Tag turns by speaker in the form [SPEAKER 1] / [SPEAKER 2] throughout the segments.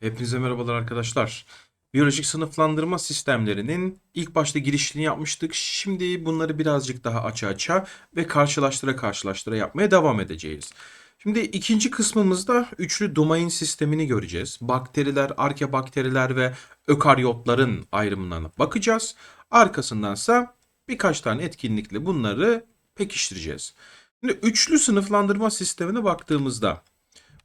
[SPEAKER 1] Hepinize merhabalar arkadaşlar. Biyolojik sınıflandırma sistemlerinin ilk başta girişini yapmıştık. Şimdi bunları birazcık daha aça aça ve karşılaştıra karşılaştıra yapmaya devam edeceğiz. Şimdi ikinci kısmımızda üçlü domain sistemini göreceğiz. Bakteriler, arkebakteriler ve ökaryotların ayrımına bakacağız. Arkasındansa birkaç tane etkinlikle bunları pekiştireceğiz. Şimdi üçlü sınıflandırma sistemine baktığımızda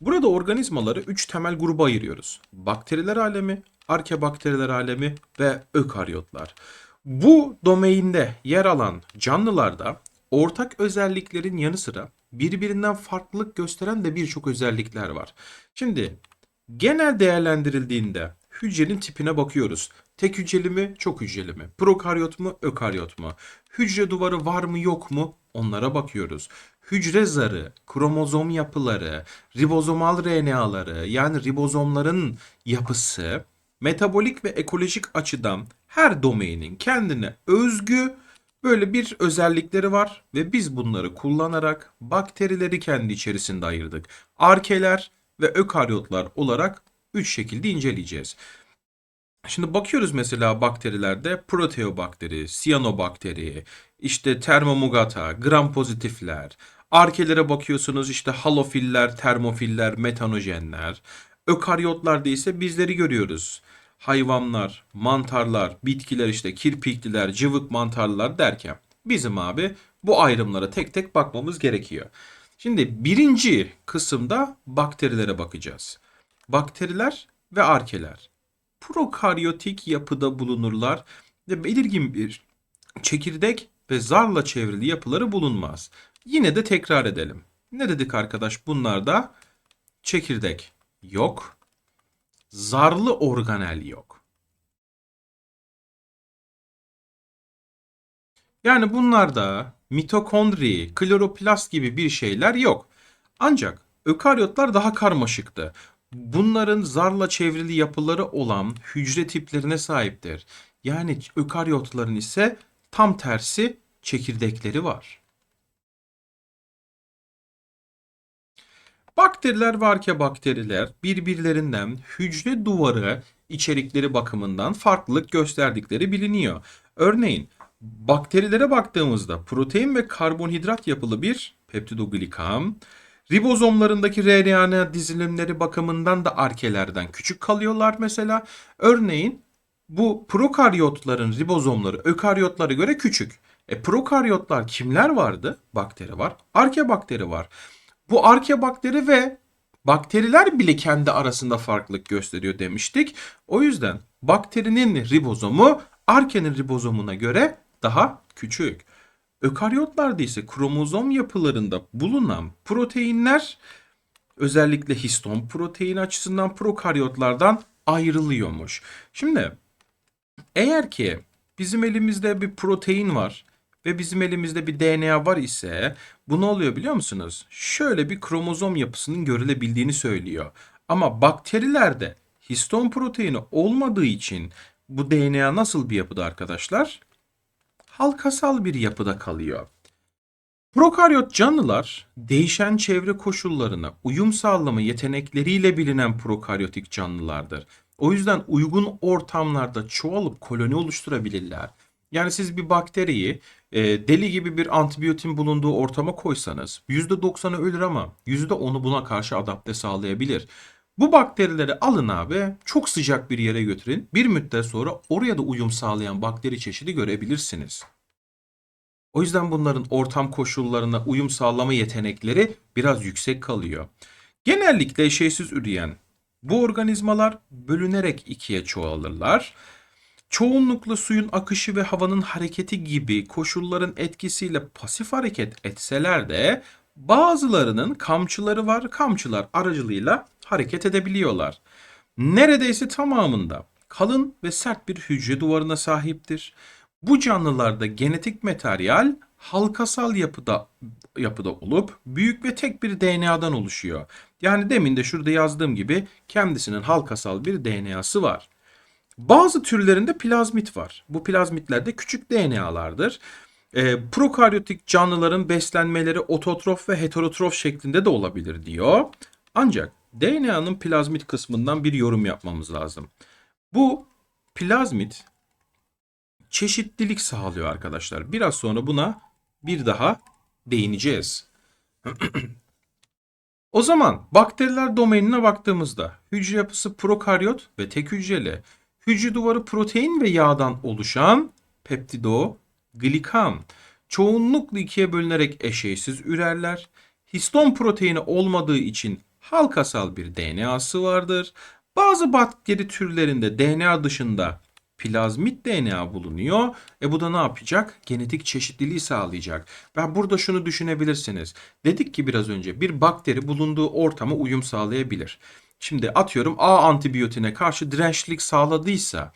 [SPEAKER 1] Burada organizmaları üç temel gruba ayırıyoruz. Bakteriler alemi, arkebakteriler alemi ve ökaryotlar. Bu domainde yer alan canlılarda ortak özelliklerin yanı sıra birbirinden farklılık gösteren de birçok özellikler var. Şimdi genel değerlendirildiğinde hücrenin tipine bakıyoruz. Tek hücreli mi, çok hücreli mi? Prokaryot mu, ökaryot mu? Hücre duvarı var mı, yok mu? Onlara bakıyoruz. Hücre zarı, kromozom yapıları, ribozomal RNA'ları yani ribozomların yapısı metabolik ve ekolojik açıdan her domainin kendine özgü böyle bir özellikleri var ve biz bunları kullanarak bakterileri kendi içerisinde ayırdık. Arkeler ve ökaryotlar olarak üç şekilde inceleyeceğiz. Şimdi bakıyoruz mesela bakterilerde proteobakteri, siyanobakteri, işte termomugata, gram pozitifler. Arkelere bakıyorsunuz işte halofiller, termofiller, metanojenler. Ökaryotlarda ise bizleri görüyoruz. Hayvanlar, mantarlar, bitkiler işte kirpikliler, cıvık mantarlar derken bizim abi bu ayrımlara tek tek bakmamız gerekiyor. Şimdi birinci kısımda bakterilere bakacağız. Bakteriler ve arkeler prokaryotik yapıda bulunurlar ve belirgin bir çekirdek ve zarla çevrili yapıları bulunmaz. Yine de tekrar edelim. Ne dedik arkadaş? Bunlarda çekirdek yok. Zarlı organel yok. Yani bunlarda mitokondri, kloroplast gibi bir şeyler yok. Ancak ökaryotlar daha karmaşıktı. Bunların zarla çevrili yapıları olan hücre tiplerine sahiptir. Yani ökaryotların ise tam tersi çekirdekleri var. Bakteriler ve arkebakteriler birbirlerinden hücre duvarı içerikleri bakımından farklılık gösterdikleri biliniyor. Örneğin bakterilere baktığımızda protein ve karbonhidrat yapılı bir peptidoglikan, ribozomlarındaki RNA dizilimleri bakımından da arkelerden küçük kalıyorlar mesela. Örneğin bu prokaryotların ribozomları ökaryotlara göre küçük. E prokaryotlar kimler vardı? Bakteri var. Arkebakteri var. Bu arkebakteri ve bakteriler bile kendi arasında farklılık gösteriyor demiştik. O yüzden bakterinin ribozomu arkenin ribozomuna göre daha küçük. Ökaryotlarda ise kromozom yapılarında bulunan proteinler özellikle histon protein açısından prokaryotlardan ayrılıyormuş. Şimdi eğer ki bizim elimizde bir protein var ve bizim elimizde bir DNA var ise bu ne oluyor biliyor musunuz? Şöyle bir kromozom yapısının görülebildiğini söylüyor. Ama bakterilerde histon proteini olmadığı için bu DNA nasıl bir yapıda arkadaşlar? Halkasal bir yapıda kalıyor. Prokaryot canlılar değişen çevre koşullarına uyum sağlama yetenekleriyle bilinen prokaryotik canlılardır. O yüzden uygun ortamlarda çoğalıp koloni oluşturabilirler. Yani siz bir bakteriyi e, deli gibi bir antibiyotin bulunduğu ortama koysanız %90'ı ölür ama %10'u buna karşı adapte sağlayabilir. Bu bakterileri alın abi çok sıcak bir yere götürün. Bir müddet sonra oraya da uyum sağlayan bakteri çeşidi görebilirsiniz. O yüzden bunların ortam koşullarına uyum sağlama yetenekleri biraz yüksek kalıyor. Genellikle eşeysiz üreyen bu organizmalar bölünerek ikiye çoğalırlar. Çoğunlukla suyun akışı ve havanın hareketi gibi koşulların etkisiyle pasif hareket etseler de bazılarının kamçıları var. Kamçılar aracılığıyla hareket edebiliyorlar. Neredeyse tamamında kalın ve sert bir hücre duvarına sahiptir. Bu canlılarda genetik materyal halkasal yapıda yapıda olup büyük ve tek bir DNA'dan oluşuyor. Yani demin de şurada yazdığım gibi kendisinin halkasal bir DNA'sı var. Bazı türlerinde plazmit var. Bu plazmitler de küçük DNA'lardır. E, prokaryotik canlıların beslenmeleri ototrof ve heterotrof şeklinde de olabilir diyor. Ancak DNA'nın plazmit kısmından bir yorum yapmamız lazım. Bu plazmit çeşitlilik sağlıyor arkadaşlar. Biraz sonra buna bir daha değineceğiz. o zaman bakteriler domainine baktığımızda hücre yapısı prokaryot ve tek hücreli. Hücre duvarı protein ve yağdan oluşan peptidoglikan. Çoğunlukla ikiye bölünerek eşeysiz ürerler. Histon proteini olmadığı için halkasal bir DNA'sı vardır. Bazı bakteri türlerinde DNA dışında plazmit DNA bulunuyor. E bu da ne yapacak? Genetik çeşitliliği sağlayacak. Ve burada şunu düşünebilirsiniz. Dedik ki biraz önce bir bakteri bulunduğu ortama uyum sağlayabilir. Şimdi atıyorum A antibiyotine karşı dirençlilik sağladıysa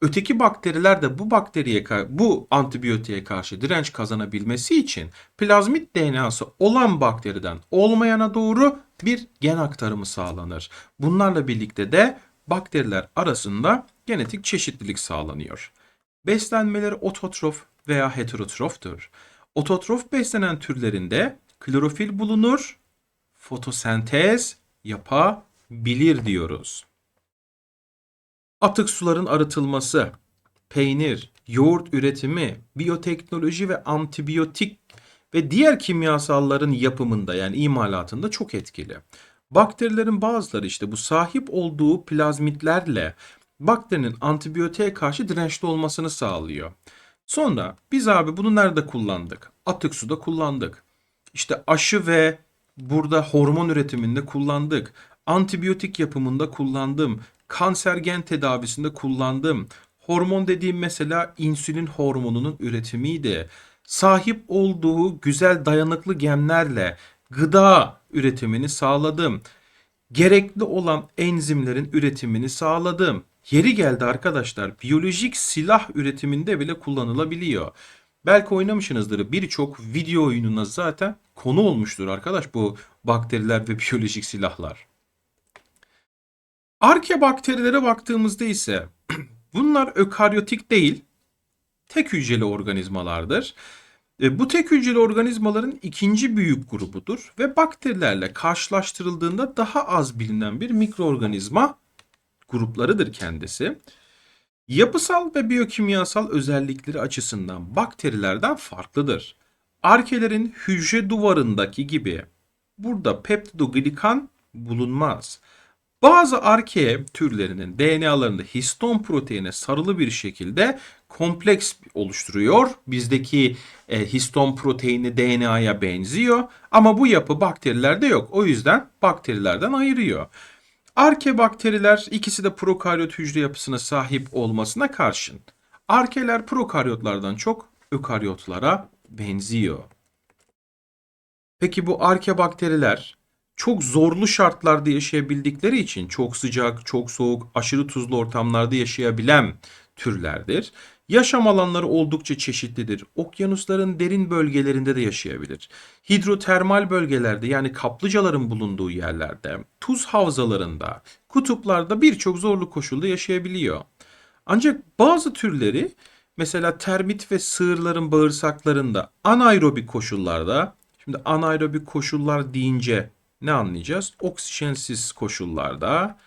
[SPEAKER 1] öteki bakteriler de bu bakteriye bu antibiyotiğe karşı direnç kazanabilmesi için plazmit DNA'sı olan bakteriden olmayana doğru bir gen aktarımı sağlanır. Bunlarla birlikte de bakteriler arasında genetik çeşitlilik sağlanıyor. Beslenmeleri ototrof veya heterotroftur. Ototrof beslenen türlerinde klorofil bulunur, fotosentez yapabilir diyoruz. Atık suların arıtılması, peynir, yoğurt üretimi, biyoteknoloji ve antibiyotik ve diğer kimyasalların yapımında yani imalatında çok etkili. Bakterilerin bazıları işte bu sahip olduğu plazmitlerle bakterinin antibiyotiğe karşı dirençli olmasını sağlıyor. Sonra biz abi bunu nerede kullandık? Atık suda kullandık. İşte aşı ve burada hormon üretiminde kullandık. Antibiyotik yapımında kullandım. Kanser gen tedavisinde kullandım. Hormon dediğim mesela insülin hormonunun üretimiydi. Sahip olduğu güzel dayanıklı genlerle gıda üretimini sağladım. Gerekli olan enzimlerin üretimini sağladım. Yeri geldi arkadaşlar biyolojik silah üretiminde bile kullanılabiliyor. Belki oynamışsınızdır birçok video oyununa zaten konu olmuştur arkadaş bu bakteriler ve biyolojik silahlar. Arke bakterilere baktığımızda ise bunlar ökaryotik değil, tek hücreli organizmalardır. E, bu tek hücreli organizmaların ikinci büyük grubudur ve bakterilerle karşılaştırıldığında daha az bilinen bir mikroorganizma gruplarıdır kendisi. Yapısal ve biyokimyasal özellikleri açısından bakterilerden farklıdır. Arkelerin hücre duvarındaki gibi burada peptidoglikan bulunmaz. Bazı arke türlerinin DNA'larında histon proteine sarılı bir şekilde kompleks oluşturuyor. Bizdeki e, histon proteini DNA'ya benziyor ama bu yapı bakterilerde yok. O yüzden bakterilerden ayırıyor. Arke bakteriler ikisi de prokaryot hücre yapısına sahip olmasına karşın. Arkeler prokaryotlardan çok ökaryotlara benziyor. Peki bu arke bakteriler çok zorlu şartlarda yaşayabildikleri için çok sıcak, çok soğuk, aşırı tuzlu ortamlarda yaşayabilen türlerdir. Yaşam alanları oldukça çeşitlidir. Okyanusların derin bölgelerinde de yaşayabilir. Hidrotermal bölgelerde yani kaplıcaların bulunduğu yerlerde, tuz havzalarında, kutuplarda birçok zorlu koşulda yaşayabiliyor. Ancak bazı türleri mesela termit ve sığırların bağırsaklarında anaerobik koşullarda, şimdi anaerobik koşullar deyince ne anlayacağız? Oksijensiz koşullarda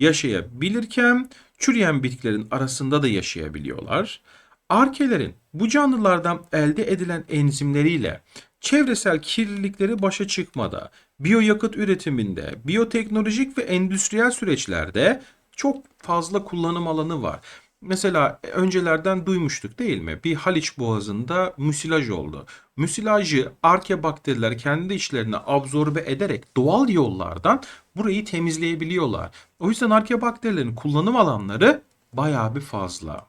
[SPEAKER 1] yaşayabilirken çürüyen bitkilerin arasında da yaşayabiliyorlar. Arkelerin bu canlılardan elde edilen enzimleriyle çevresel kirlilikleri başa çıkmada, biyoyakıt üretiminde, biyoteknolojik ve endüstriyel süreçlerde çok fazla kullanım alanı var. Mesela öncelerden duymuştuk değil mi? Bir Haliç Boğazı'nda müsilaj oldu. Müsilajı arke bakteriler kendi içlerine absorbe ederek doğal yollardan burayı temizleyebiliyorlar. O yüzden arke bakterilerin kullanım alanları bayağı bir fazla.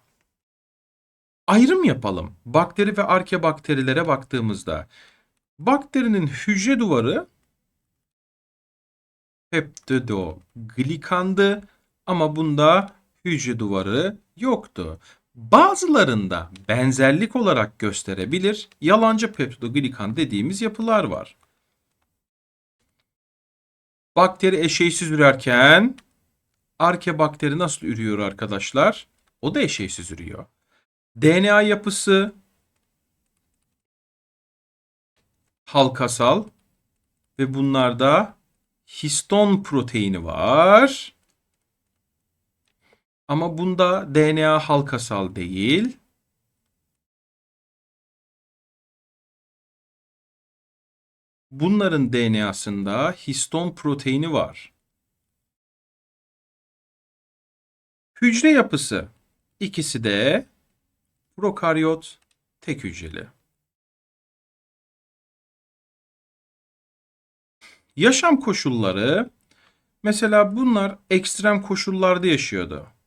[SPEAKER 1] Ayrım yapalım. Bakteri ve arke bakterilere baktığımızda bakterinin hücre duvarı peptidoglikandı ama bunda hücre duvarı yoktu. Bazılarında benzerlik olarak gösterebilir yalancı peptidoglikan dediğimiz yapılar var. Bakteri eşeysiz ürerken arke bakteri nasıl ürüyor arkadaşlar? O da eşeysiz ürüyor. DNA yapısı halkasal ve bunlarda histon proteini var. Ama bunda DNA halkasal değil. Bunların DNA'sında histon proteini var. Hücre yapısı. İkisi de prokaryot tek hücreli. Yaşam koşulları mesela bunlar ekstrem koşullarda yaşıyordu.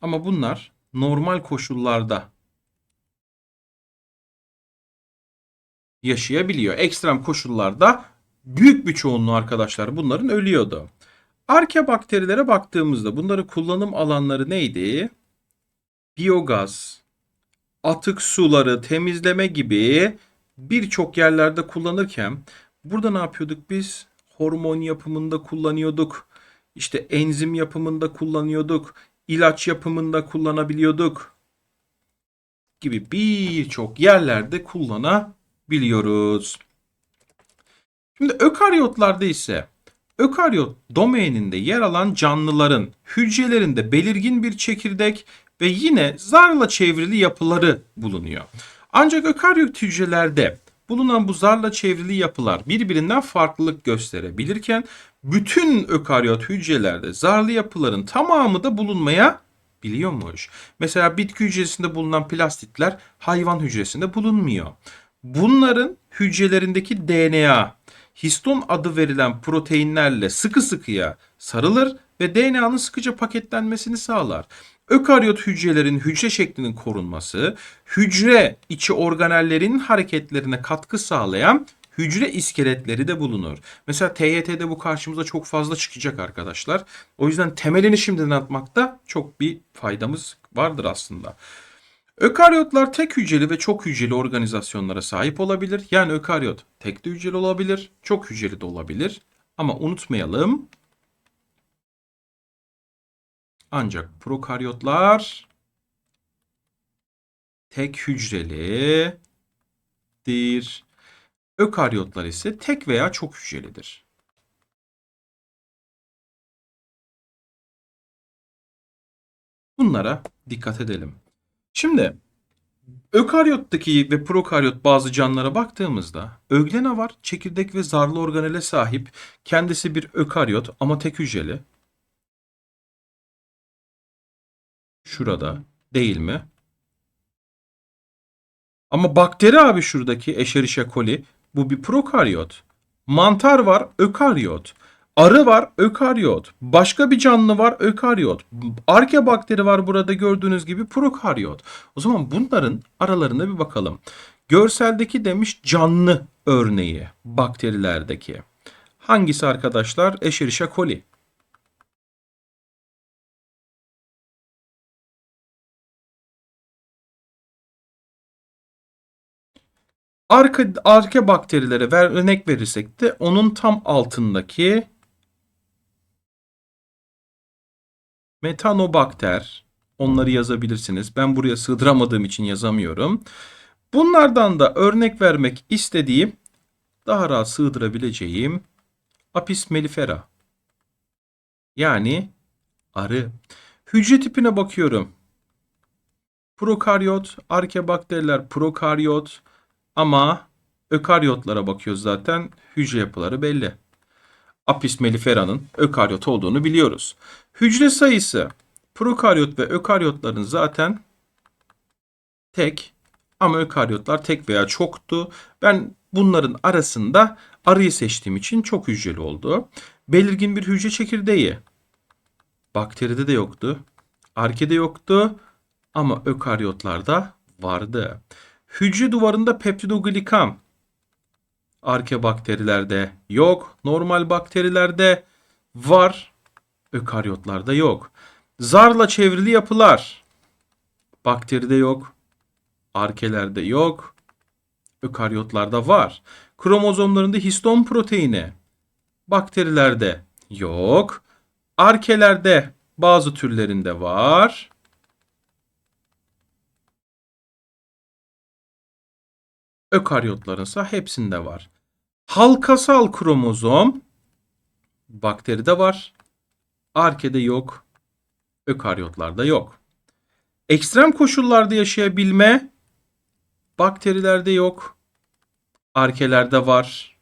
[SPEAKER 1] Ama bunlar normal koşullarda yaşayabiliyor. Ekstrem koşullarda büyük bir çoğunluğu arkadaşlar bunların ölüyordu. Arke bakterilere baktığımızda bunların kullanım alanları neydi? Biyogaz, atık suları temizleme gibi birçok yerlerde kullanırken burada ne yapıyorduk biz? Hormon yapımında kullanıyorduk. İşte enzim yapımında kullanıyorduk. İlaç yapımında kullanabiliyorduk. Gibi birçok yerlerde kullanabiliyoruz. Şimdi ökaryotlarda ise ökaryot domaininde yer alan canlıların hücrelerinde belirgin bir çekirdek ve yine zarla çevrili yapıları bulunuyor. Ancak ökaryot hücrelerde bulunan bu zarla çevrili yapılar birbirinden farklılık gösterebilirken bütün ökaryot hücrelerde zarlı yapıların tamamı da bulunmaya biliyormuş. Mesela bitki hücresinde bulunan plastitler hayvan hücresinde bulunmuyor. Bunların hücrelerindeki DNA histon adı verilen proteinlerle sıkı sıkıya sarılır ve DNA'nın sıkıca paketlenmesini sağlar. Ökaryot hücrelerin hücre şeklinin korunması, hücre içi organellerin hareketlerine katkı sağlayan hücre iskeletleri de bulunur. Mesela TYT'de bu karşımıza çok fazla çıkacak arkadaşlar. O yüzden temelini şimdiden atmakta çok bir faydamız vardır aslında. Ökaryotlar tek hücreli ve çok hücreli organizasyonlara sahip olabilir. Yani ökaryot tek de hücreli olabilir, çok hücreli de olabilir. Ama unutmayalım ancak prokaryotlar tek hücrelidir. Ökaryotlar ise tek veya çok hücrelidir. Bunlara dikkat edelim. Şimdi ökaryottaki ve prokaryot bazı canlılara baktığımızda öglena var, çekirdek ve zarlı organele sahip. Kendisi bir ökaryot ama tek hücreli. Şurada değil mi? Ama bakteri abi şuradaki Escherichia coli bu bir prokaryot. Mantar var ökaryot. Arı var ökaryot. Başka bir canlı var ökaryot. Arke bakteri var burada gördüğünüz gibi prokaryot. O zaman bunların aralarına bir bakalım. Görseldeki demiş canlı örneği bakterilerdeki. Hangisi arkadaşlar? Escherichia coli. Arka, arka bakterilere ver, örnek verirsek de onun tam altındaki metanobakter onları yazabilirsiniz. Ben buraya sığdıramadığım için yazamıyorum. Bunlardan da örnek vermek istediğim daha rahat sığdırabileceğim Apis mellifera. Yani arı. Hücre tipine bakıyorum. Prokaryot, arkebakteriler prokaryot, ama ökaryotlara bakıyoruz zaten. Hücre yapıları belli. Apis mellifera'nın ökaryot olduğunu biliyoruz. Hücre sayısı prokaryot ve ökaryotların zaten tek ama ökaryotlar tek veya çoktu. Ben bunların arasında arıyı seçtiğim için çok hücreli oldu. Belirgin bir hücre çekirdeği. Bakteride de yoktu. Arkede yoktu ama ökaryotlarda vardı. Hücre duvarında peptidoglikan arke bakterilerde yok. Normal bakterilerde var. Ökaryotlarda yok. Zarla çevrili yapılar bakteride yok. Arkelerde yok. Ökaryotlarda var. Kromozomlarında histon proteini bakterilerde yok. Arkelerde bazı türlerinde var. Ökaryotlarınsa hepsinde var. Halkasal kromozom bakteride var. Arkede yok. Ökaryotlarda yok. Ekstrem koşullarda yaşayabilme bakterilerde yok. Arkelerde var.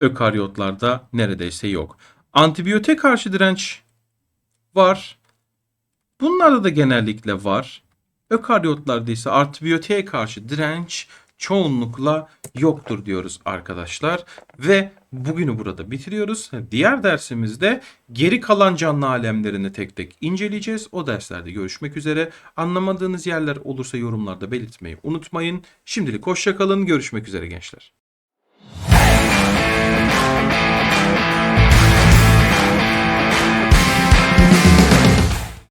[SPEAKER 1] Ökaryotlarda neredeyse yok. Antibiyote karşı direnç var. Bunlarda da genellikle var. Ökaryotlarda ise antibiyotiğe karşı direnç çoğunlukla yoktur diyoruz arkadaşlar. Ve bugünü burada bitiriyoruz. Diğer dersimizde geri kalan canlı alemlerini tek tek inceleyeceğiz. O derslerde görüşmek üzere. Anlamadığınız yerler olursa yorumlarda belirtmeyi unutmayın. Şimdilik hoşçakalın. Görüşmek üzere gençler.